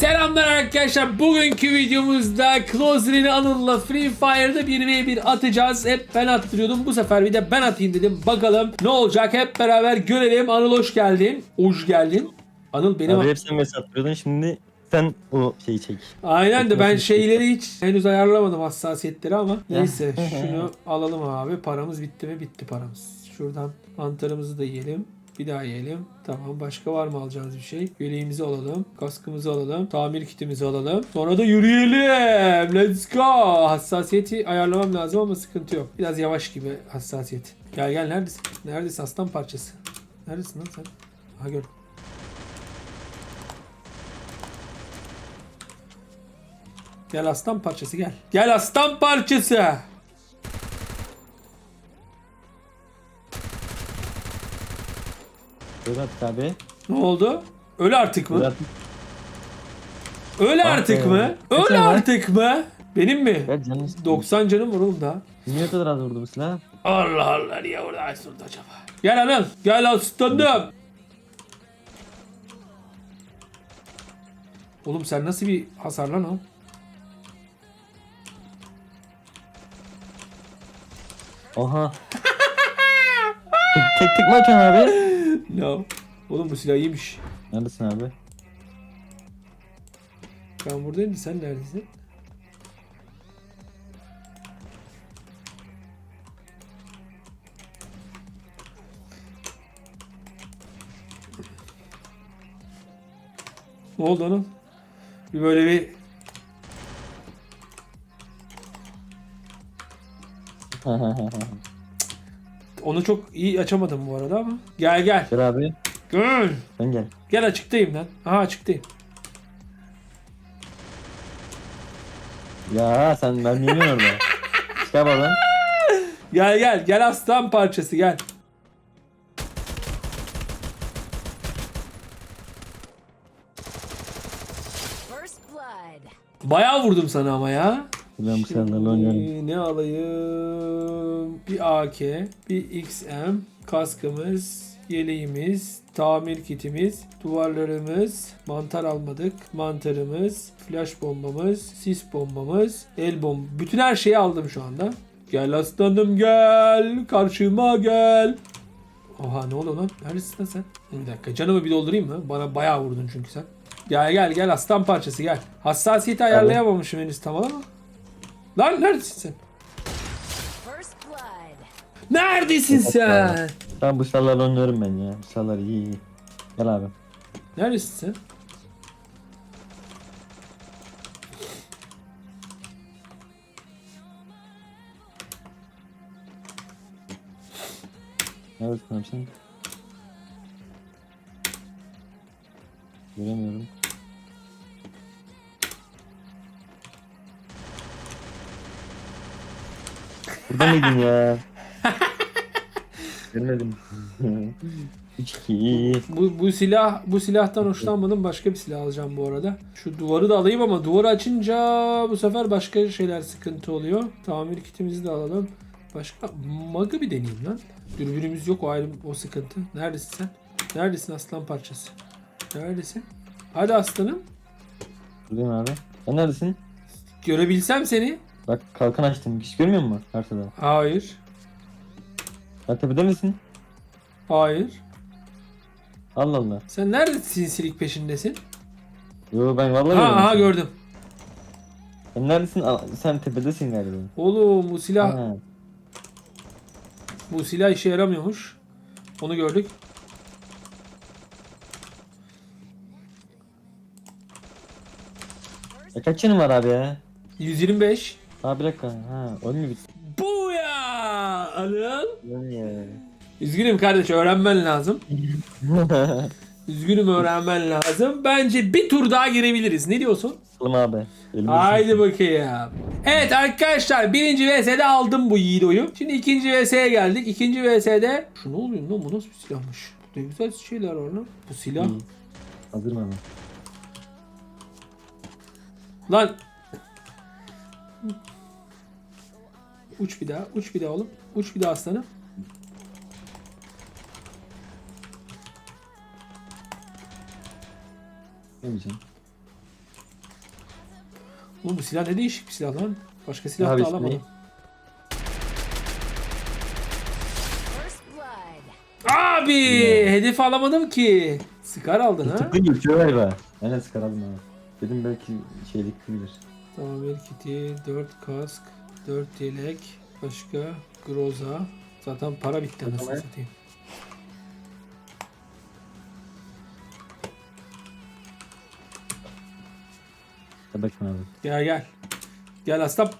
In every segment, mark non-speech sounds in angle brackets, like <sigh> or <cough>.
Selamlar arkadaşlar. Bugünkü videomuzda Closer'ini Anıl'la Free Fire'da 1v1 atacağız. Hep ben attırıyordum. Bu sefer bir de ben atayım dedim. Bakalım ne olacak hep beraber görelim. Anıl hoş geldin. Hoş geldin. Anıl benim... Abi hep sen mesaj atıyordun şimdi sen o şeyi çek. Aynen de ben şeyleri hiç henüz ayarlamadım hassasiyetleri ama neyse <laughs> şunu alalım abi. Paramız bitti mi? Bitti paramız. Şuradan mantarımızı da yiyelim. Bir daha yiyelim. Tamam başka var mı alacağınız bir şey? Yeleğimizi alalım. Kaskımızı alalım. Tamir kitimizi alalım. Sonra da yürüyelim. Let's go. Hassasiyeti ayarlamam lazım ama sıkıntı yok. Biraz yavaş gibi hassasiyet. Gel gel neredesin? Neredesin aslan parçası? Neredesin lan sen? Ha gör. Gel aslan parçası gel. Gel aslan parçası. Artık abi. Ne oldu? Öl artık mı? artık. Öl artık mı? Öl var? artık mı? Benim mi? Gel canım. 90 canım var oğlum daha. Niye o kadar az vurdu bu silah? Allah Allah niye orada açıldı acaba? Gel Anıl. Gel aslanım. Oğlum sen nasıl bir hasar lan o? Oha. <laughs> tek tek mi atıyorsun abi? No. Oğlum bu silah iyiymiş. Neredesin abi? Ben buradayım sen neredesin? Ne oldu onun? Bir böyle bir <laughs> onu çok iyi açamadım bu arada ama. Gel gel. gel abi. Gel. Sen gel. Gel açıktayım lan. Aha açıktayım. Ya sen ben niye orada? <laughs> Çıkar oradan. Gel gel. Gel aslan parçası gel. First blood. Bayağı vurdum sana ama ya. Silahlarla oynuyorum. Şimdi Ne alayım? Bir AK, bir XM, kaskımız, yeleğimiz, tamir kitimiz, duvarlarımız, mantar almadık, mantarımız, flash bombamız, sis bombamız, el bomb. Bütün her şeyi aldım şu anda. Gel aslanım gel, karşıma gel. Oha ne oldu lan? Neredesin lan sen? Bir dakika canımı bir doldurayım mı? Bana bayağı vurdun çünkü sen. Gel gel gel aslan parçası gel. Hassasiyeti ayarlayamamışım henüz tamam ama. Lan neredesin sen? Neredesin sen? Tamam bu silahlarla oynuyorum ben ya. Bu silahlar iyi iyi. Gel abi. Neredesin sen? Neredesin abi sen? Göremiyorum. Burada mıydın ya? <laughs> Görmedim. <laughs> 3-2. Bu, bu silah bu silahtan hoşlanmadım. Başka bir silah alacağım bu arada. Şu duvarı da alayım ama duvarı açınca bu sefer başka şeyler sıkıntı oluyor. Tamir kitimizi de alalım. Başka magı bir deneyeyim lan. Dürbünümüz yok o ayrı o sıkıntı. Neredesin sen? Neredesin aslan parçası? Neredesin? Hadi aslanım. Buradayım abi. Sen neredesin? Görebilsem seni. Bak kalkan açtım. Hiç görmüyor musun haritada? Hayır. Sen tepede misin? Hayır. Allah Allah. Sen nerede sinsilik peşindesin? Yo ben vallahi Ha, görmedim aha gördüm. Sen neredesin? Aa, Sen tepedesin galiba. Oğlum bu silah Ha. bu silah işe yaramıyormuş. Onu gördük. E kaç yanın var abi ya? 125. Aa bir dakika. Ha oyun mu bitti? Bu ya Anıl. Ya. Üzgünüm kardeş öğrenmen lazım. <laughs> Üzgünüm öğrenmen lazım. Bence bir tur daha girebiliriz. Ne diyorsun? Oğlum abi. Haydi bakayım. Evet arkadaşlar birinci VS'de aldım bu Yiğido'yu. Şimdi ikinci VS'ye geldik. İkinci VS'de... Şu ne oluyor lan bu nasıl bir silahmış? Ne güzel şeyler var lan. Bu silah. Hazır mı abi? Lan. Uç bir daha. Uç bir daha oğlum. Uç bir daha aslanım. Ne diyeceğim? Oğlum bu silah ne değişik bir silah lan. Başka silah Abi da işte alamadım. Abi hedefi alamadım ki. Scar aldın ha? Tıklı geçiyor galiba. Ben de sıkaralım abi. Dedim belki şeylik bilir. Tamam bir kiti, 4 kask, 4 yelek, başka groza. Zaten para bitti anasını Tamam. satayım. Bakın abi. Gel gel. Gel aslan.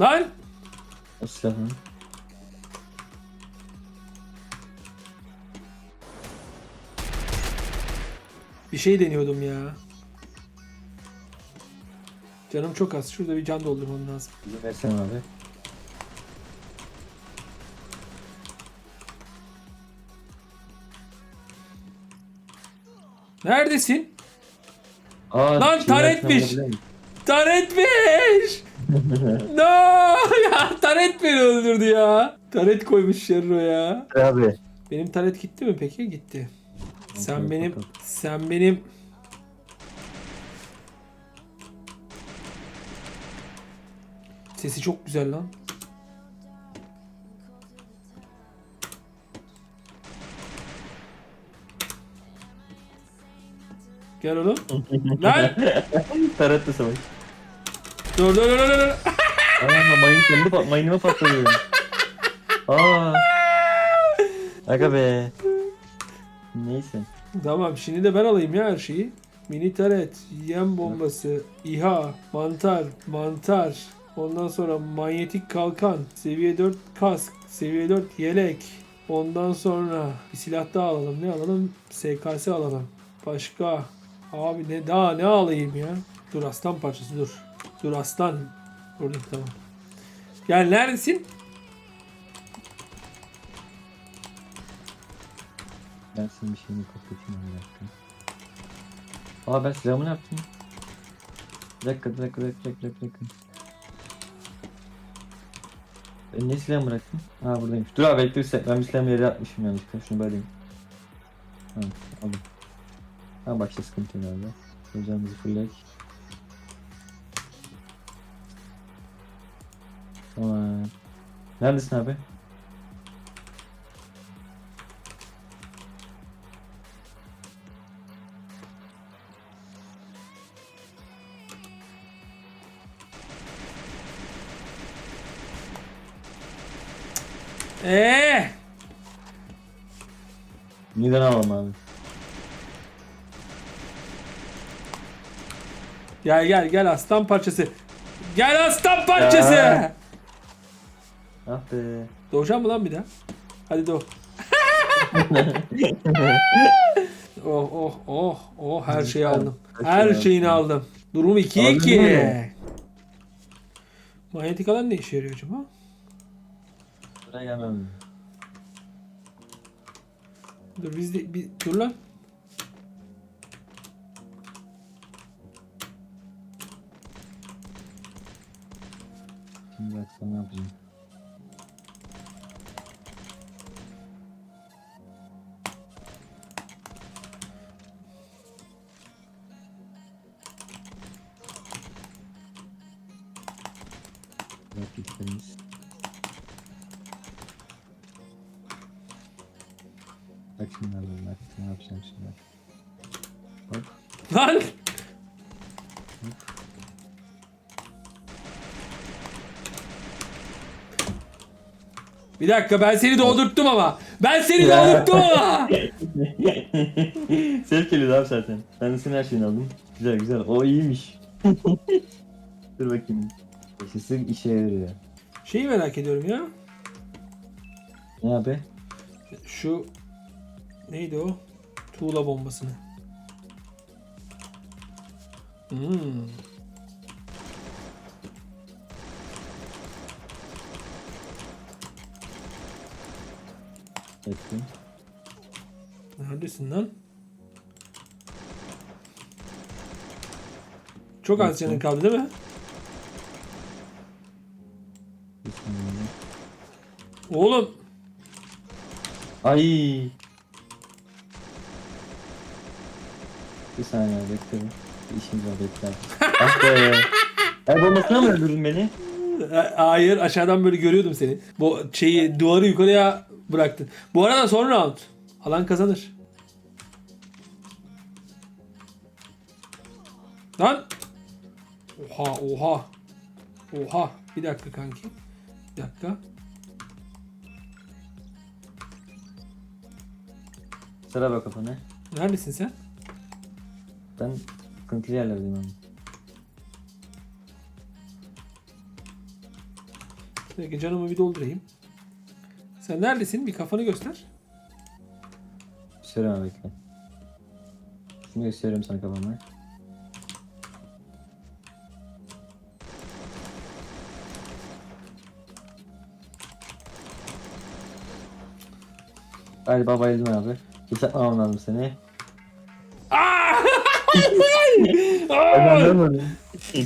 Lan! Silahını. Bir şey deniyordum ya. Canım çok az. Şurada bir can doldurmam lazım. Versene abi. Neredesin? Aa, Lan şey taretmiş. Taretmiş! <laughs> no! <laughs> Ya Taret beni öldürdü ya. Taret koymuş Şerro ya. Abi. Benim taret gitti mi peki? Gitti. Sen benim sen benim Sesi çok güzel lan. Gel oğlum. lan! <laughs> Taret de savaş. Dur dur dur dur dur. Aa mayın kendi pat mayınıma patladı. Aa. Aga be. Neyse. Tamam şimdi de ben alayım ya her şeyi. Mini taret, yem bombası, İHA, mantar, mantar. Ondan sonra manyetik kalkan, seviye 4 kask, seviye 4 yelek. Ondan sonra bir silah daha alalım. Ne alalım? SKS alalım. Başka. Abi ne daha ne alayım ya? Dur aslan parçası dur. Dur aslan. Buradayım tamam. Gel neredesin? Ben senin bir şeyini kapatayım bir dakika. Aa ben silahımı ne yaptım? Bir dakika bir dakika bir dakika bir dakika. bir dakika. Ben ne silahımı bıraktım? Ha buradaymış. Dur abi bekle. Ben bir silahımı yere atmışım yanlışlıkla. Şunu böyle alayım. Ha aldım. Ha başta sıkıntı yok abi. Hocamızı fullek. Tamam. Neredesin abi? Eee! Neden alalım? Gel gel gel aslan parçası. Gel aslan parçası. Ya. Ah be. Doğacağım mı lan bir daha? Hadi doğ. <laughs> oh oh oh oh her şeyi aldım. Her şeyini aldım. Durum 2 Aldın 2. mı? Manyetik alan ne işe yarıyor acaba? Buraya gelmem. Dur biz de bir dur lan. Şimdi sana ne yapacağım. Grafiklerimiz. Bak şimdi abi bak ne yapacağım şimdi. Hop. Lan! Bir dakika ben seni doldurttum ama. Ben seni Ya. doldurttum ama. <laughs> Sevk geliyordu abi zaten. Ben de senin her şeyini aldım. Güzel güzel. O iyiymiş. <laughs> Dur bakayım. Sesi işe yarıyor. Şeyi merak ediyorum ya. Ne abi? Şu neydi o? Tuğla bombasını. Hmm. Bekle. Neredesin lan? Çok az canın kaldı değil mi? Oğlum Ay. Bir saniye bekle. bir. İşimiz var bekle. Ah be. El bombasına mı öldürdün beni? Hayır aşağıdan böyle görüyordum seni. Bu şeyi duvarı yukarıya bıraktın. Bu arada son round. Alan kazanır. Lan. Oha oha. Oha. Bir dakika kanki. Bir dakika. Sıra bak kafana. Neredesin sen? Ben sıkıntılı yerlerdeyim abi. Dakika canımı bir doldurayım. Sen neredesin? Bir kafanı göster. Abi bekle. Şimdi gösteriyorum sana kafamı. Galiba bayıldım abi. Yükseltmemem lazım seni.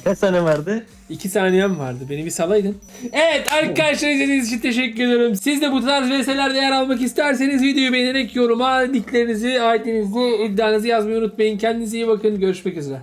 Kaç tane vardı? 2 saniyem vardı. Beni bir salaydın. Evet arkadaşlar izlediğiniz için teşekkür ediyorum. Siz de bu tarz VS'lerde yer almak isterseniz videoyu beğenerek yoruma nicklerinizi, ID'nizi, iddianızı yazmayı unutmayın. Kendinize iyi bakın. Görüşmek üzere.